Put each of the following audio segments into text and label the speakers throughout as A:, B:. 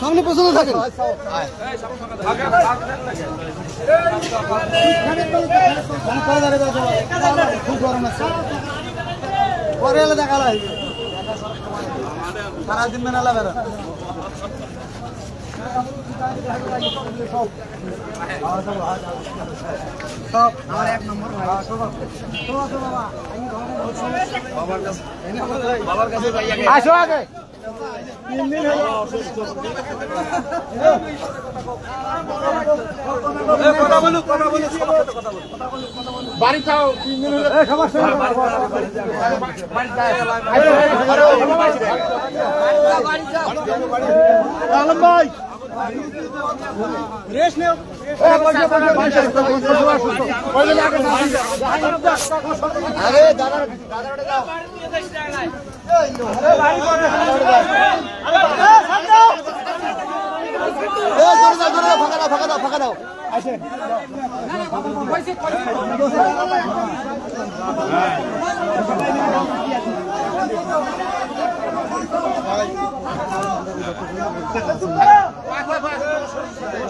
A: সামনে
B: পেছনে থাকেন খুব গরম আছে পরে এলে দেখা লাগবে সারাদিন মেনালা বেড়া সব আমার এক নম্বর ভাই সব
A: আসো আগে বাড়ি খাও তিন দিন হলে
B: আলম ভাই আরে দাদা ফাঁকা দাও ফাঁকা দাও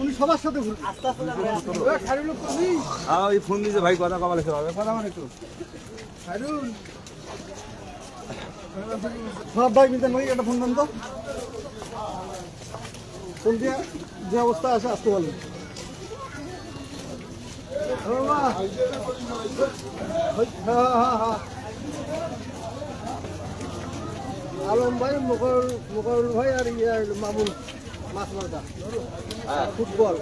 B: উনি সবার সাথে ঘুরবে
A: ফোন ভাই কথা কমালে হবে। কথা মানে একটু।
B: সব ভাই মিলতে নই একটা ফোন দেন তো। ফোন দিয়ে যে অবস্থা আছে আসতে বলেন। আলম ভাই মুকর মুকর ভাই আর ইয়ে মামুন। মাছ মার্কা ফুটবল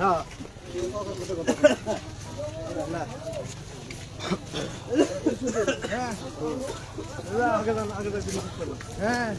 B: হ্যাঁ He. Arkadan arkadan bir He.